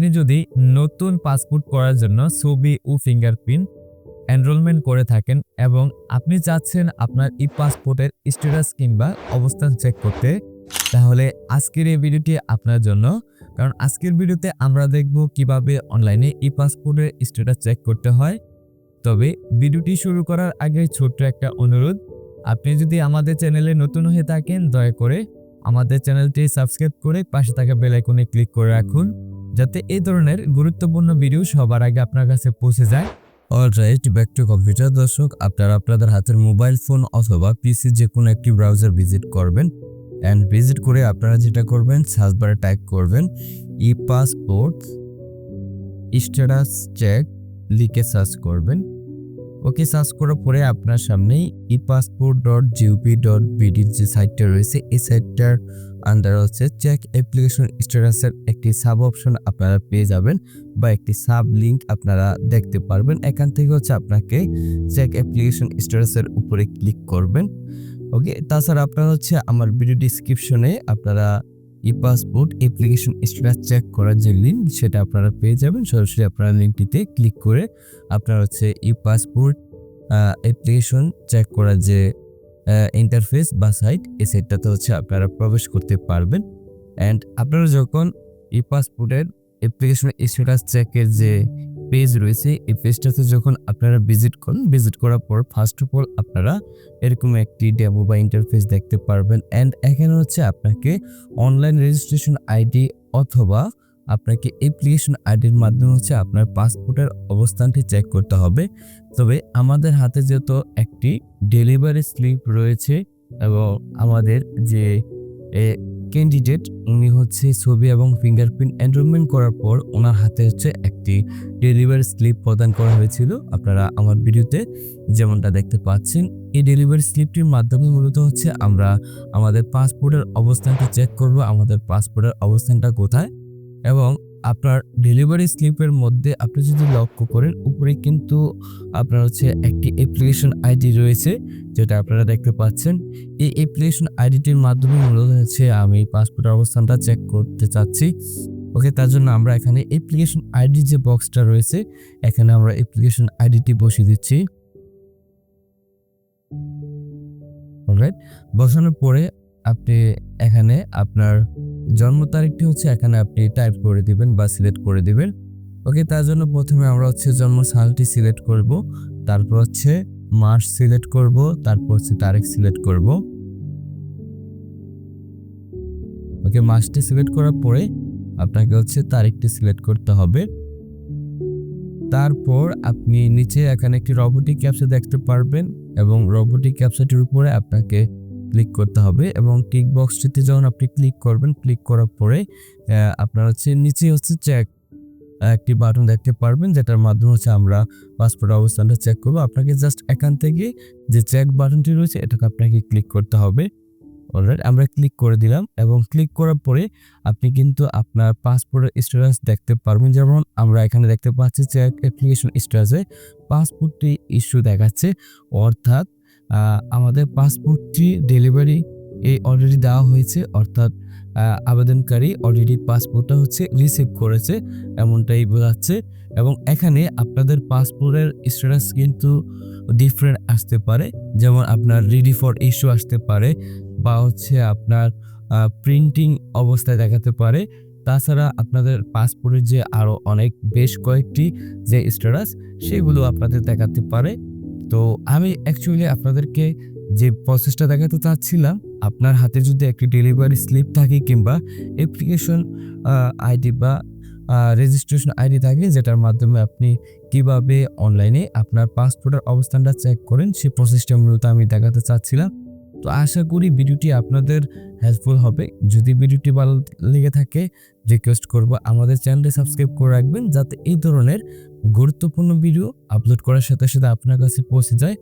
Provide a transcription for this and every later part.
আপনি যদি নতুন পাসপোর্ট করার জন্য ছবি ও ফিঙ্গারপ্রিন্ট এনরোলমেন্ট করে থাকেন এবং আপনি চাচ্ছেন আপনার ই পাসপোর্টের স্ট্যাটাস কিংবা অবস্থান চেক করতে, তাহলে আজকের এই ভিডিওটি আপনার জন্য। কারণ আজকের ভিডিওতে আমরা দেখব কীভাবে অনলাইনে ই পাসপোর্টের স্ট্যাটাস চেক করতে হয়। তবে ভিডিওটি শুরু করার আগে ছোট্ট একটা অনুরোধ, আপনি যদি আমাদের চ্যানেলে নতুন হয়ে থাকেন, দয়া করে আমাদের চ্যানেলটি সাবস্ক্রাইব করে পাশে থাকা বেল আইকনে ক্লিক করে রাখুন। যাতে এই ধরনের গুরুত্বপূর্ণ ভিডিও সবার আগে আপনার কাছে পৌঁছে যায়। অলরাইট ব্যাক টু কম্পিউটার দর্শক, আপনারা আপনাদের হাতের মোবাইল ফোন অথবা পিসি যে কোনো একটি ব্রাউজার ভিজিট করবেন। অ্যান্ড ভিজিট করে আপনারা যেটা করবেন সার্চ বারে টাইপ করবেন ই পাসপোর্ট স্ট্যাটাস চেক লিখে সার্চ করবেন। ওকে সার্চ করার পরে আপনার সামনেই e passport dot GOP dot বিডির যে সাইটটা রয়েছে, এই সাইটটার আন্ডার হচ্ছে চেক অ্যাপ্লিকেশন স্ট্যাটাসের একটি সাব অপশন আপনারা পেয়ে যাবেন বা একটি সাব লিঙ্ক আপনারা দেখতে পারবেন। এখান থেকে হচ্ছে আপনাকে চেক অ্যাপ্লিকেশন স্ট্যাটাসের উপরে ক্লিক করবেন। ওকে তাছাড়া আপনারা হচ্ছে আমার ভিডিও ডিসক্রিপশনে আপনারা e passport application status check করার যে লিঙ্ক সেটা আপনারা পেয়ে যাবেন। সরাসরি আপনারা লিঙ্কটিতে ক্লিক করে আপনারা হচ্ছে ই পাসপোর্ট অ্যাপ্লিকেশন চেক করার যে ইন্টারফেস বা সাইট এই সাইটটাতে হচ্ছে আপনারা প্রবেশ করতে পারবেন। অ্যান্ড আপনারা যখন ই পাসপোর্টের অ্যাপ্লিকেশন স্ট্যাটাস চেকের যে পেজ রয়েছে। এই পেজটাতে যখন আপনারা ভিজিট করেন ভিজিট করার পর ফার্স্ট অফ অল আপনারা এরকম একটি ডেমো বা ইন্টারফেস দেখতে পারবেন। অ্যান্ড এখানে হচ্ছে আপনাকে অনলাইন রেজিস্ট্রেশন আইডি অথবা আপনাকে অ্যাপ্লিকেশন আইডির মাধ্যমে হচ্ছে আপনার পাসপোর্টের অবস্থানটি চেক করতে হবে। তবে আমাদের হাতে যেহেতু একটি ডেলিভারি স্লিপ রয়েছে এবং আমাদের যে ক্যান্ডিডেট উনি হচ্ছে ছবি এবং ফিঙ্গারপ্রিন্ট এনরোলমেন্ট করার পর ওনার হাতে হচ্ছে একটি ডেলিভারি স্লিপ প্রদান করা হয়েছিল। আপনারা আমার ভিডিওতে যেমনটা দেখতে পাচ্ছেন, এই ডেলিভারি স্লিপটির মাধ্যমে মূলত হচ্ছে আমরা আমাদের পাসপোর্টের অবস্থানটা চেক করব, আমাদের পাসপোর্টের অবস্থানটা কোথায় এবং আপনার ডেলিভারি স্লিপের মধ্যে আপনি যদি লক্ষ্য করেন, উপরে কিন্তু আপনার হচ্ছে একটি অ্যাপ্লিকেশন আইডি রয়েছে, যেটা আপনারা দেখতে পাচ্ছেন। এই অ্যাপ্লিকেশন আইডিটির মাধ্যমে মূলত হচ্ছে আমি পাসপোর্টের অবস্থানটা চেক করতে চাচ্ছি। ওকে তার জন্য আমরা এখানে অ্যাপ্লিকেশন আইডি যে বক্সটা রয়েছে, এখানে আমরা অ্যাপ্লিকেশন আইডিটি বসিয়ে দিচ্ছি। অলরাইট বসানোর পরে আপনি এখানে আপনার জন্ম তারিখটি হচ্ছে এখানে আপনি টাইপ করে দিবেন বা সিলেক্ট করে দিবেন। ওকে তার জন্য প্রথমে আমরা হচ্ছে জন্ম সালটি সিলেক্ট করব, তারপর হচ্ছে মাস সিলেক্ট করব, তারপর হচ্ছে তারিখ সিলেক্ট করব। ওকে মাসটি সিলেক্ট করার পরে আপনাকে হচ্ছে তারিখটি সিলেক্ট করতে হবে। তারপর আপনি নিচে এখানে একটি রবোটিক ক্যাপসা দেখতে পারবেন এবং রবোটিক ক্যাপসাটির উপরে আপনাকে ক্লিক করতে হবে এবং টিক বক্সটিতে যখন আপনি ক্লিক করবেন ক্লিক করার পরে আপনার হচ্ছে নিচে হচ্ছে চেক একটি বাটন দেখতে পারবেন, যেটার মাধ্যমে হচ্ছে আমরা পাসপোর্ট অবস্থানটা চেক করব। আপনাকে জাস্ট এখান থেকে যে চেক বাটনটি রয়েছে, এটাকে আপনাকে ক্লিক করতে হবে। অলরাইট আমরা ক্লিক করে দিলাম এবং ক্লিক করার পরে আপনি কিন্তু আপনার পাসপোর্টের স্ট্যাটাস দেখতে পারবেন। যেমন আমরা এখানে দেখতে পাচ্ছি চেক অ্যাপ্লিকেশন স্ট্যাটাসে পাসপোর্টটি ইস্যু দেখাচ্ছে, অর্থাৎ আমাদের পাসপোর্টটি ডেলিভারি এই অলরেডি দেওয়া হয়েছে, অর্থাৎ আবেদনকারী অলরেডি পাসপোর্টটা হচ্ছে রিসিভ করেছে, এমনটাই বোঝাচ্ছে। এবং এখানে আপনাদের পাসপোর্টের স্ট্যাটাস কিন্তু ডিফারেন্ট আসতে পারে, যেমন আপনার রেডি ফর ইস্যু আসতে পারে, বা হচ্ছে আপনার প্রিন্টিং অবস্থায় দেখাতে পারে। তাছাড়া আপনাদের পাসপোর্টের যে আরও অনেক, বেশ কয়েকটি যে স্ট্যাটাস সেগুলো আপনাদের দেখাতে পারে। তো আমি অ্যাকচুয়ালি আপনাদেরকে যে প্রসেসটা দেখাতে চাচ্ছিলাম, আপনার হাতে যদি একটি ডেলিভারি স্লিপ থাকে কিংবা অ্যাপ্লিকেশন আইডি বা রেজিস্ট্রেশন আইডি থাকে, যেটার মাধ্যমে আপনি কীভাবে অনলাইনে আপনার পাসপোর্টের অবস্থানটা চেক করেন, সেই প্রসেসটা মূলত আমি দেখাতে চাচ্ছিলাম। তো আশা করি ভিডিওটি আপনাদের হেল্পফুল হবে। যদি ভিডিওটি ভালো লেগে থাকে রিকোয়েস্ট করব আমাদের চ্যানেলটি সাবস্ক্রাইব করে রাখবেন যাতে এই ধরনের গুরুত্বপূর্ণ ভিডিও আপলোড করার সাথে সাথে আপনার কাছে পৌঁছে যায়।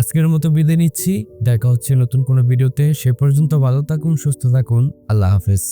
আজকের মতো বিদায় নিচ্ছি। দেখা হচ্ছে নতুন কোনো ভিডিওতে সে পর্যন্ত ভালো থাকুন, সুস্থ থাকুন। আল্লাহ হাফেজ।